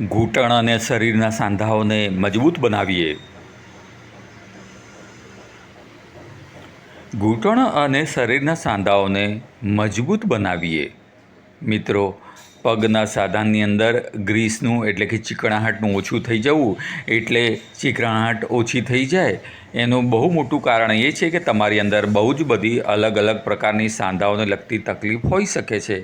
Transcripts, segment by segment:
ઘૂંટણ અને શરીરના સાંધાઓને મજબૂત બનાવીએ. ઘૂંટણ અને શરીરના સાંધાઓને મજબૂત બનાવીએ. મિત્રો પગના સાધનની અંદર ગ્રીસનું એટલે કે ચીકણાહટનું ઓછું થઈ જવું એટલે ચીકણાહટ ઓછી થઈ જાય, એનું બહુ મોટું કારણ એ છે કે તમારી અંદર બહુ જ બધી અલગ અલગ પ્રકારની સાંધાઓને લગતી તકલીફ હોઈ શકે છે.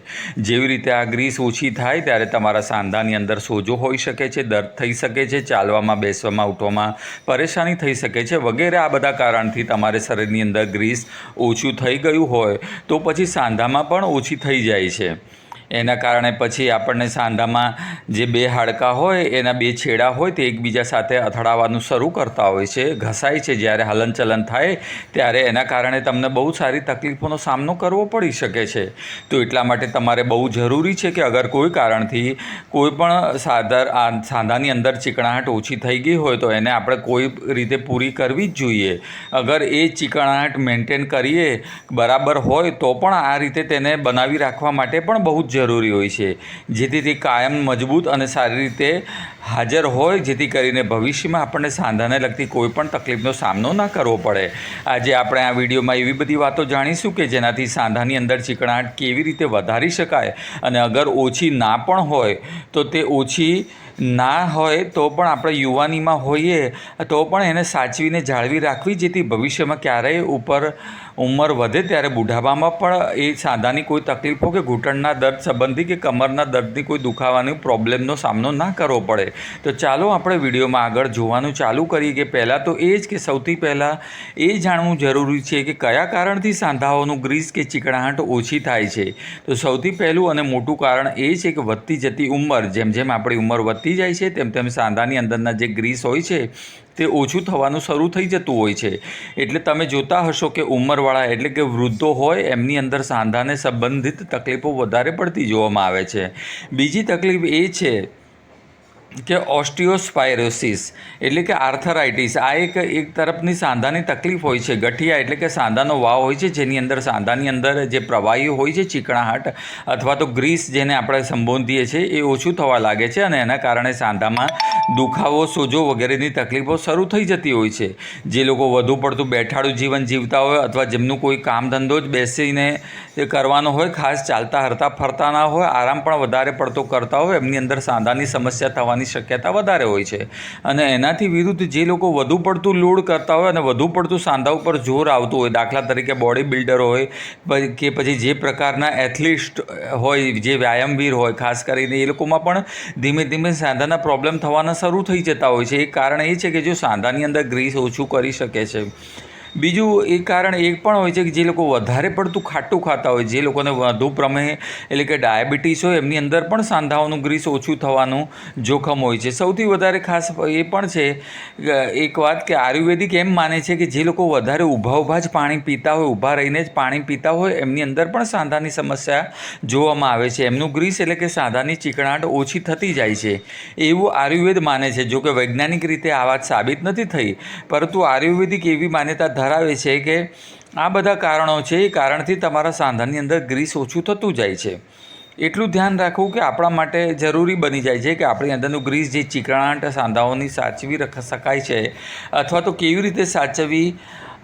જેવી રીતે આ ગ્રીસ ઓછી થાય ત્યારે તમારા સાંધાની અંદર સોજો હોઈ શકે છે, દર્દ થઈ શકે છે, ચાલવામાં, બેસવામાં, ઉઠવામાં પરેશાની થઈ શકે છે, વગેરે આ બધા કારણથી તમારે શરીરની અંદર ગ્રીસ ઓછું થઈ ગયું હોય તો પછી સાંધામાં પણ ઓછી થઈ જાય છે. એના કારણે પછી આપણને સાંધામાં જે બે હાડકાં હોય, એના બે છેડા હોય, તે એકબીજા સાથે અથડાવાનું શરૂ કરતા હોય છે, ઘસાય છે. જ્યારે હલનચલન થાય, ત્યારે એના કારણે તમને બહુ સારી તકલીફોનો સામનો કરવો પડી શકે છે. તો એટલા માટે તમારે બહુ જરૂરી છે કે અગર કોઈ કારણથી કોઈ પણ સાધર આ સાંધાની અંદર ચીકણાહટ ઓછી થઈ ગઈ હોય, તો એને આપણે કોઈ રીતે પૂરી કરવી જ જોઈએ. અગર એ ચીકણાહટ મેન્ટેન કરીએ બરાબર હોય, તો પણ આ રીતે તેને બનાવી રાખવા માટે પણ બહુ જ જરૂરી હોય છે. જેથી તે કાયમ મજબૂત અને સારી રીતે હાજર હોય, જેથી કરીને ભવિષ્યમાં આપણને સાંધાને લગતી કોઈ પણ તકલીફનો સામનો ના કરવો પડે. આજે આપણે આ વિડીયોમાં એવી બધી વાતો જાણીશું કે જેનાથી સાંધાની અંદર ચીકણાટ કેવી રીતે વધારી શકાય અને અગર ઓછી ના પણ હોય, તો તે ઓછી ના હોય તો પણ આપણે યુવાનીમાં હોઈએ, તો પણ એને સાચવીને જાળવી રાખવી, જેથી ભવિષ્યમાં ક્યારેય ઉપર ઉંમર વધે ત્યારે બુઢાપામાં પણ એ સાંધાની કોઈ તકલીફો કે ઘૂંટણના દર્દ સંબંધી કે કમરના દર્દની કોઈ દુખાવાની પ્રોબ્લેમનો સામનો ના કરવો પડે. તો ચાલો આપણે વિડીયોમાં આગળ જોવાનું ચાલુ કરીએ કે પહેલાં તો એ જ કે સૌથી પહેલાં એ જાણવું જરૂરી છે કે કયા કારણથી સાંધાઓનું ગ્રીસ કે ચીકણાહટ ઓછી થાય છે. તો સૌથી પહેલું અને મોટું કારણ એ છે કે વધતી જતી ઉંમર, જેમ જેમ આપણી ઉંમર વધતી જાય છે, તેમ તેમ સાંધાની અંદરના જે ગ્રીસ હોય છે, તે ઓછું થવાનું શરૂ થઈ જતું હોય છે. એટલે તમે જોતા હશો કે ઉંમરવાળા એટલે કે વૃદ્ધો હોય, એમની અંદર સાંધાને સંબંધિત તકલીફો વધારે પડતી જોવામાં આવે છે. બીજી તકલીફ એ છે કે ઓસ્ટિયોસ્પાયરોસિસ એટલે કે આર્થરાઇટિસ, આ એક એક તરફની સાંધાની તકલીફ હોય છે, ગઠિયા એટલે કે સાંધાનો વાવ હોય છે, જેની અંદર સાંધાની અંદર જે પ્રવાહી હોય છે ચીકણાહટ અથવા તો ગ્રીસ જેને આપણે સંબોધીએ છીએ, એ ઓછું થવા લાગે છે અને એના કારણે સાંધામાં દુખાવો, સોજો વગેરેની તકલીફો શરૂ થઈ જતી હોય છે. જે લોકો વધુ પડતું બેઠાડું જીવન જીવતા હોય અથવા જેમનું કોઈ કામ ધંધો જ બેસીને કરવાનો હોય, ખાસ ચાલતા હરતા ફરતા ના હોય, આરામ પણ વધારે પડતો કરતા હોય, એમની અંદર સાંધાની સમસ્યા થવાની શક્યતા વધારે હોય છે. અને એનાથી વિરુદ્ધ જે લોકો વધુ પડતું લોડ કરતા હોય અને વધુ પડતું સાંધા ઉપર જોર આવતું હોય, દાખલા તરીકે બોડી બિલ્ડર હોય કે પછી જે પ્રકારના એથ્લિસ્ટ હોય, જે વ્યાયામવીર હોય, ખાસ કરીને એ લોકોમાં પણ ધીમે ધીમે સાંધાના પ્રોબ્લેમ થવાના શરૂ થઈ જતા હોય છે. એક કારણ એ છે કે જો સાંધાની અંદર ગ્રીસ ઓછું કરી શકે છે. બીજું એ કારણ એક પણ હોય છે કે જે લોકો વધારે પડતું ખાટું ખાતા હોય, જે લોકોને વધુ પ્રમેહ એટલે કે ડાયાબિટીસ હોય, એમની અંદર પણ સાંધાઓનું ગ્રીસ ઓછું થવાનું જોખમ હોય છે. સૌથી વધારે ખાસ એ પણ છે એક વાત કે આયુર્વેદિક એમ માને છે કે જે લોકો વધારે ઊભા ઊભા જ પાણી પીતા હોય, ઊભા રહીને જ પાણી પીતા હોય, એમની અંદર પણ સાંધાની સમસ્યા જોવામાં આવે છે. એમનું ગ્રીસ એટલે કે સાંધાની ચીકણાટ ઓછી થતી જાય છે. એવું આયુર્વેદ માને છે, જો કે વૈજ્ઞાનિક રીતે આ વાત સાબિત નથી થઈ. પરંતુ આયુર્વેદિક એવી માન્યતા ધરાવે છે કે આ બધા કારણો છે, એ કારણથી તમારા સાંધાની અંદર ગ્રીસ ઓછું થતું જાય છે. એટલું ધ્યાન રાખવું કે આપણા માટે જરૂરી બની જાય છે કે આપણી અંદરનું ગ્રીસ જે ચીકણાટ સાંધાઓની સાચવી રખ, શકાય છે, અથવા તો કેવી રીતે સાચવવી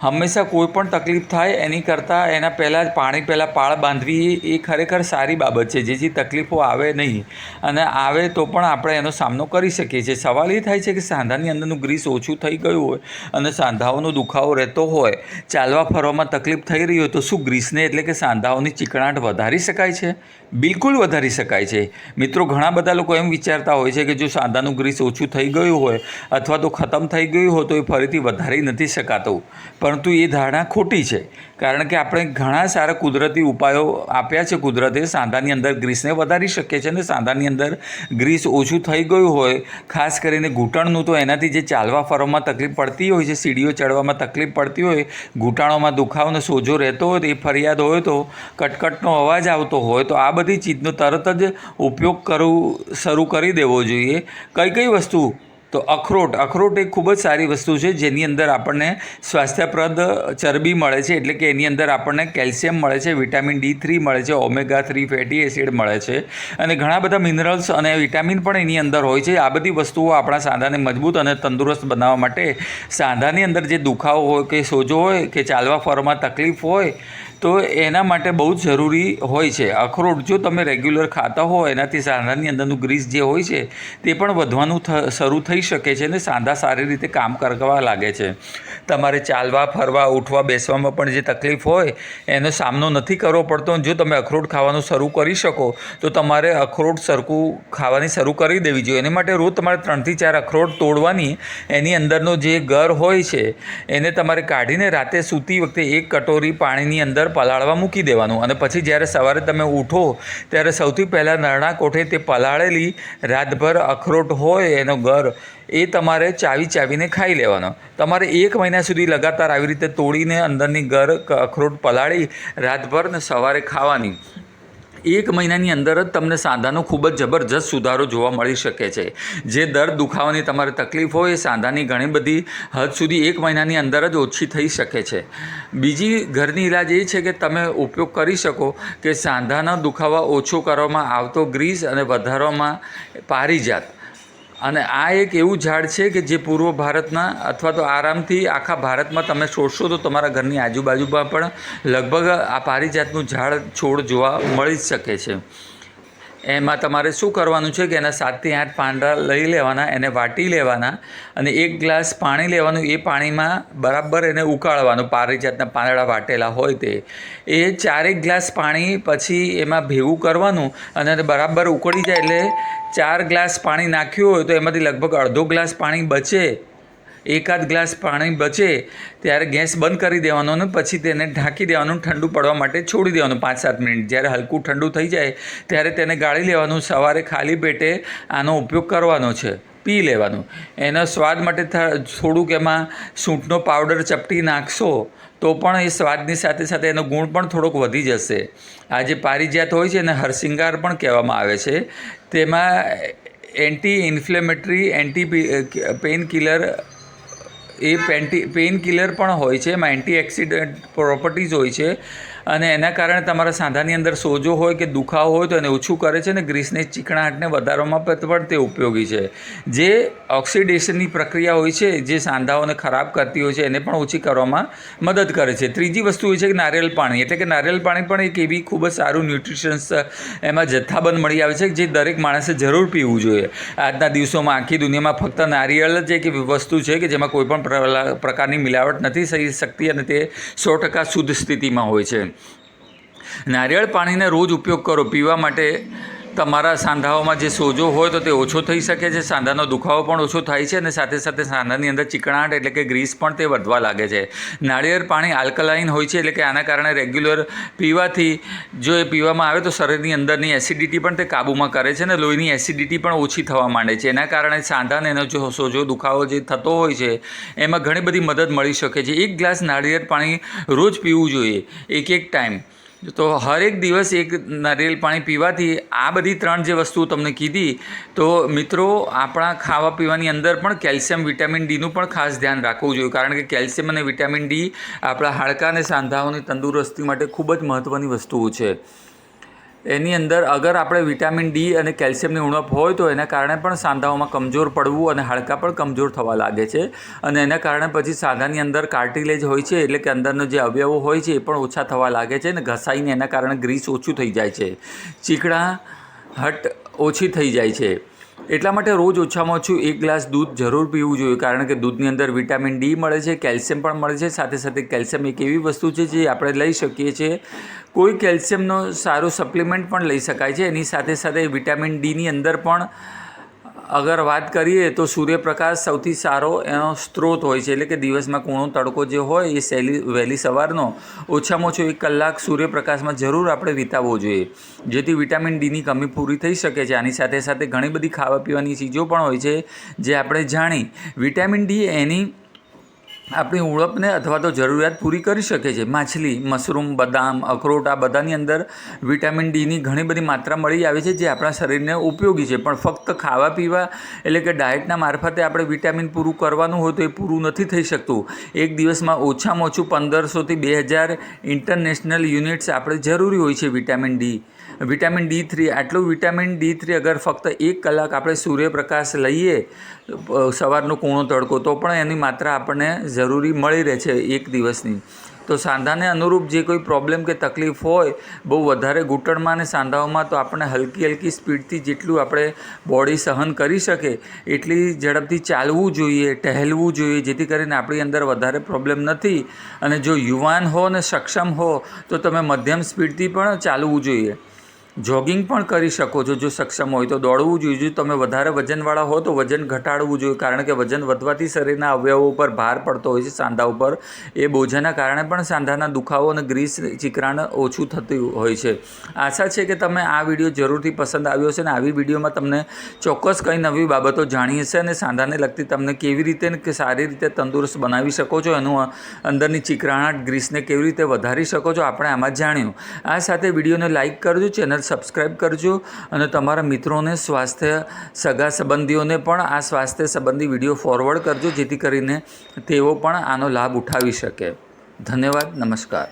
હંમેશા કોઈ પણ તકલીફ થાય એની કરતાં એના પહેલાં જ પાણી પહેલાં પાળ બાંધવી એ ખરેખર સારી બાબત છે. જેથી તકલીફો આવે નહીં અને આવે તો પણ આપણે એનો સામનો કરી શકીએ છીએ. સવાલ એ થાય છે કે સાંધાની અંદરનું ગ્રીસ ઓછું થઈ ગયું હોય અને સાંધાઓનો દુખાવો રહેતો હોય, ચાલવા ફરવામાં તકલીફ થઈ રહી હોય તો શું ગ્રીસને એટલે કે સાંધાઓની ચીકણાટ વધારી શકાય છે? બિલકુલ વધારી શકાય છે. મિત્રો, ઘણા બધા લોકો એમ વિચારતા હોય છે કે જો સાંધાનું ગ્રીસ ઓછું થઈ ગયું હોય અથવા તો ખતમ થઈ ગયું હોય તો એ ફરીથી વધારી નથી શકાતું. પરંતુ એ ધારણા ખોટી છે. કારણ કે આપણે ઘણા સારા કુદરતી ઉપાયો આપ્યા છે. કુદરતે સાંધાની અંદર ગ્રીસને વધારી શકીએ છીએ અને સાંધાની અંદર ગ્રીસ ઓછું થઈ ગયું હોય, ખાસ કરીને ઘૂંટણનું, તો એનાથી જે ચાલવા ફરવામાં તકલીફ પડતી હોય છે, સીડીઓ ચડવામાં તકલીફ પડતી હોય, ઘૂંટાણોમાં દુખાવનો સોજો રહેતો હોય, તો એ ફરિયાદ હોય તો, કટકટનો અવાજ આવતો હોય, તો આ બધી ચીજનો તરત જ ઉપયોગ કરવું શરૂ કરી દેવો જોઈએ. કઈ કઈ વસ્તુ તો અખરોટ. અખરોટ એક ખૂબ જ સારી વસ્તુ છે, જેની અંદર આપણને સ્વાસ્થ્યપ્રદ ચરબી મળે છે, એટલે કે એની અંદર આપણને કેલ્શિયમ મળે છે, વિટામિન ડી થ્રી મળે છે, ઓમેગા થ્રી ફેટી એસિડ મળે છે. અને ઘણા બધા મિનરલ્સ અને વિટામિન પણ એની અંદર હોય છે. આ બધી વસ્તુઓ આપણા સાંધાને મજબૂત અને તંદુરસ્ત બનાવવા માટે સાંધાની અંદર જે દુખાવો હોય કે સોજો હોય કે ચાલવા ફરવામાં તકલીફ હોય તો એના માટે બહુ જ જરૂરી હોય છે. અખરોટ જો તમે રેગ્યુલર ખાતા હો, એનાથી સાંધાની અંદરનું ગ્રીસ જે હોય છે, તે પણ વધવાનું શરૂ થઈ શકે છે અને સાંધા સારી રીતે કામ કરવા લાગે છે. તમારે ચાલવા, ફરવા, ઉઠવા, બેસવામાં પણ જે તકલીફ હોય, એનો સામનો નથી કરવો પડતો. જો તમે અખરોટ ખાવાનું શરૂ કરી શકો, તો તમારે અખરોટ સરખું ખાવાની શરૂ કરી દેવી જોઈએ. એની માટે રોજ તમારે ત્રણથી ચાર અખરોટ તોડવાની, એની અંદરનો જે ગર હોય છે, એને તમારે કાઢીને રાતે સૂતી વખતે એક કટોરી પાણીની અંદર પલાળવા મૂકી દેવાનું. અને પછી જ્યારે સવારે તમે ઉઠો, ત્યારે સૌથી પહેલાં નરણા કોઠે તે પલાળેલી રાતભર અખરોટ હોય એનો ગર, એ તમારે ચાવી ચાવીને ખાઈ લેવાનો. તમારે એક મહિના સુધી લગાતાર આવી રીતે તોડીને અંદરની ગર અખરોટ પલાળી રાતભર ને સવારે ખાવાની. એક મહિનાની અંદર જ તમને સાંધાનો ખૂબ જ જબરજસ્ત સુધારો જોવા મળી શકે છે. જે દર્દ દુખાવાની તમારે તકલીફ હોય, એ સાંધાની ઘણી બધી હદ સુધી એક મહિનાની અંદર જ ઓછી થઈ શકે છે. બીજી ઘરની ઇલાજ એ છે કે તમે ઉપયોગ કરી શકો કે સાંધાના દુખાવા ઓછો કરવામાં આવતો ગ્રીસ અને વધારવામાં પારિજાત. અને આ એક એવું ઝાડ છે કે જે પૂર્વ ભારતના અથવા તો આરામથી આખા ભારતમાં તમે છોડશો તો તમારા ઘરની આજુબાજુમાં પણ લગભગ આ પારિજાતનું ઝાડ છોડ જોવા મળી જ શકે છે. એમાં તમારે શું કરવાનું છે કે એના સાતથી આઠ પાંદડા લઈ લેવાના, એને વાટી લેવાના અને એક ગ્લાસ પાણી લેવાનું, એ પાણીમાં બરાબર એને ઉકાળવાનું, પારિજાતના પાંદડા વાટેલા હોય તે. એ ચારેક ગ્લાસ પાણી પછી એમાં ભેગું કરવાનું અને બરાબર ઉકળી જાય એટલે ચાર ગ્લાસ પાણી નાખ્યું હોય તો એમાંથી લગભગ અડધો ગ્લાસ પાણી બચે. એકાદ ગ્લાસ પાણી બચે ત્યારે ગેસ બંધ કરી દેવાનો અને પછી તેને ઢાંકી દેવાનું ઠંડુ પડવા માટે છોડી દેવાનું પાંચ સાત મિનિટ. જ્યારે હલકું ઠંડુ થઈ જાય ત્યારે તેને ગાળી લેવાનું. સવારે ખાલી પેટે આનો ઉપયોગ કરવાનો છે. પી લેવાનું. એનો સ્વાદ માટે થોડુંક એમાં સૂંઠનો પાવડર ચપટી નાખશો તો પણ એ સ્વાદની સાથે સાથે એનો ગુણ પણ થોડોક વધી જશે. આ જે પારિજાત હોય છે એને હરસિંગાર પણ કહેવામાં આવે છે. તેમાં anti inflammatory anti painkiller એ પેન્ટી પેઇન કિલર પણ હોય છે એમાં એન્ટી એક્સિડન્ટ પ્રોપર્ટીઝ હોય છે. અને એના કારણે તમારા સાંધાની અંદર સોજો હોય કે દુખાવો હોય તો એને ઓછું કરે છે અને ગ્રીસની ચીકણાટને વધારવામાં પણ તે ઉપયોગી છે. જે ઓક્સિડેશનની પ્રક્રિયા હોય છે, જે સાંધાઓને ખરાબ કરતી હોય છે, એને પણ ઓછી કરવામાં મદદ કરે છે. ત્રીજી વસ્તુ એ છે કે નારિયેલ પાણી, એટલે કે નારિયેળ પાણી પણ એક એવી ખૂબ જ સારું ન્યુટ્રિશન્સ એમાં જથ્થાબંધ મળી આવે છે જે દરેક માણસે જરૂર પીવું જોઈએ. આજના દિવસોમાં આખી દુનિયામાં ફક્ત નારિયેળ જ એક વસ્તુ છે કે જેમાં કોઈ પણ પ્રકારની મિલાવટ નથી થઈ શકતી અને તે સો ટકા શુદ્ધ સ્થિતિમાં હોય છે. નારિયેળ પાણીને રોજ ઉપયોગ કરો. પીવા માટે તમારા સાંધાઓમાં જે સોજો હોય તો તે ઓછો થઈ શકે છે. સાંધાનો દુખાવો પણ ઓછો થાય છે અને સાથે સાથે સાંધાની અંદર ચીકણાટ એટલે કે ગ્રીસ પણ તે વધવા લાગે છે. નાળિયેર પાણી આલ્કલાઇન હોય છે એટલે કે આના કારણે રેગ્યુલર પીવાથી જો એ પીવામાં આવે તો શરીરની અંદરની એસિડિટી પણ તે કાબૂમાં કરે છે અને લોહીની એસિડિટી પણ ઓછી થવા માંડે છે. એના કારણે સાંધાને એનો જો સોજો, દુખાવો જે થતો હોય છે, એમાં ઘણી બધી મદદ મળી શકે છે. એક ગ્લાસ નાળિયેર પાણી રોજ પીવું જોઈએ. એક એક ટાઈમ. તો હરેક દિવસ એક નારિયેળ પાણી પીવાથી આ બધી ત્રણ જે વસ્તુઓ તમને કીધી, તો મિત્રો આપણા ખાવા પીવાની અંદર પણ કેલ્શિયમ, વિટામિન ડીનું પણ ખાસ ધ્યાન રાખવું જોઈએ. કારણ કે કેલ્શિયમ અને વિટામિન ડી આપણા હાડકાં અને સાંધાઓની તંદુરસ્તી માટે ખૂબ જ મહત્ત્વની વસ્તુઓ છે. એની અંદર અગર આપણે વિટામિન ડી અને કેલ્શિયમની ઉણપ હોય તો એના કારણે પણ સાંધાઓમાં કમજોર પડવું અને હાડકાં પણ કમજોર થવા લાગે છે. અને એના કારણે પછી સાંધાની અંદર કાર્ટિલેજ હોય છે એટલે કે અંદરનો જે અવયવો હોય છે એ પણ ઓછા થવા લાગે છે અને ઘસાઈને એના કારણે ગ્રીસ ઓછું થઈ જાય છે. ચીકણા હટ ઓછી થઈ જાય છે. એટલા માટે રોજ ઓછામાં ઓછું એક ગ્લાસ દૂધ જરૂર પીવું જોઈએ, કારણ કે દૂધની અંદર વિટામિન ડી મળે છે, કેલ્શિયમ પણ મળે છે. સાથે સાથે કેલ્શિયમ એક એવી વસ્તુ છે જે આપણે લઈ શકીએ છીએ. કોઈ કેલ્શિયમનો સારો સપ્લિમેન્ટ પણ લઈ શકાય છે. એની સાથે સાથે વિટામિન ડીની અંદર પણ અગર વાત કરીએ તો સૂર્યપ્રકાશ સૌથી સારો એનો સ્ત્રોત હોય છે, એટલે કે દિવસમાં કૂણો તડકો જે હોય એ સહેલી વહેલી સવારનો, ઓછામાં ઓછો એક કલાક સૂર્યપ્રકાશમાં જરૂર આપણે વિતાવવો જોઈએ. જેથી વિટામિન ડીની કમી પૂરી થઈ શકે છે. આની સાથે સાથે ઘણી બધી ખાવા પીવાની ચીજો પણ હોય છે જે આપણે જાણી. વિટામિન ડી એની આપણી ઉણપને અથવા તો જરૂરિયાત પૂરી કરી શકે છે. માછલી, મશરૂમ, બદામ, અખરોટ આ બધાની અંદર વિટામિન ડીની ઘણી બધી માત્રા મળી આવે છે જે આપણા શરીરને ઉપયોગી છે. પણ ફક્ત ખાવા પીવા એટલે કે ડાયટના મારફતે આપણે વિટામિન પૂરું કરવાનું હોય તો એ પૂરું નથી થઈ શકતું. એક દિવસમાં ઓછામાં ઓછું પંદરસોથી બે હજાર ઇન્ટરનેશનલ યુનિટ્સ આપણે જરૂરી હોય છે vitamin D. Vitamin D three, આટલું વિટામિન ડી થ્રી અગર ફક્ત એક કલાક આપણે સૂર્યપ્રકાશ લઈએ સવારનો કૂણો તડકો, તો પણ એની માત્રા આપણને જરૂરી મળી રહે છે એક દિવસની. તો સાંધાને અનુરૂપ જે કોઈ પ્રોબ્લેમ કે તકલીફ હોય, બહુ વધારે ઘૂંટણમાં અને સાંધાઓમાં તો આપણે હલકી હલકી સ્પીડથી જેટલું આપણે બોડી સહન કરી શકે, એટલી ઝડપથી ચાલવું જોઈએ, ટહેલવું જોઈએ, જેથી કરીને આપણી અંદર વધારે પ્રોબ્લેમ નથી. અને જો યુવાન હો ને સક્ષમ હો, તો તમે મધ્યમ સ્પીડથી પણ ચાલવું જોઈએ. જોગિંગ પણ કરી શકો છો, જો સક્ષમ હોય તો. દોડવું જોઈએ, જો તમે વધારે વજનવાળા હો તો વજન ઘટાડવું જોઈએ, કારણ કે વજન વધવાથી શરીરના અવયવો ઉપર ભાર પડતો હોય છે, સાંધા ઉપર. એ બોજાના કારણે પણ સાંધાના દુખાવો અને ગ્રીસ ચીકરાણ ઓછું થતું હોય છે. આશા છે કે તમે આ વીડિયો જરૂરથી પસંદ આવ્યો છે અને આવી વિડીયોમાં તમને ચોક્કસ કંઈ નવી બાબતો જાણી હશે અને સાંધાને લગતી તમને કેવી રીતે કે સારી રીતે તંદુરસ્ત બનાવી શકો છો, એનું અંદરની ચીકરાણાટ ગ્રીસને કેવી રીતે વધારી શકો છો, આપણે આમાં જાણ્યું. આ સાથે વિડીયોને લાઇક કરજો, ચેનલ સબસ્ક્રાઈબ કરજો અને તમારા મિત્રોને સ્વાસ્થ્ય, સગા સંબંધીઓને પણ આ સ્વાસ્થ્ય સંબંધી વીડિયો ફોરવર્ડ કરજો, જેથી કરીને તેઓ પણ આનો લાભ ઉઠાવી શકે. ધન્યવાદ, નમસ્કાર.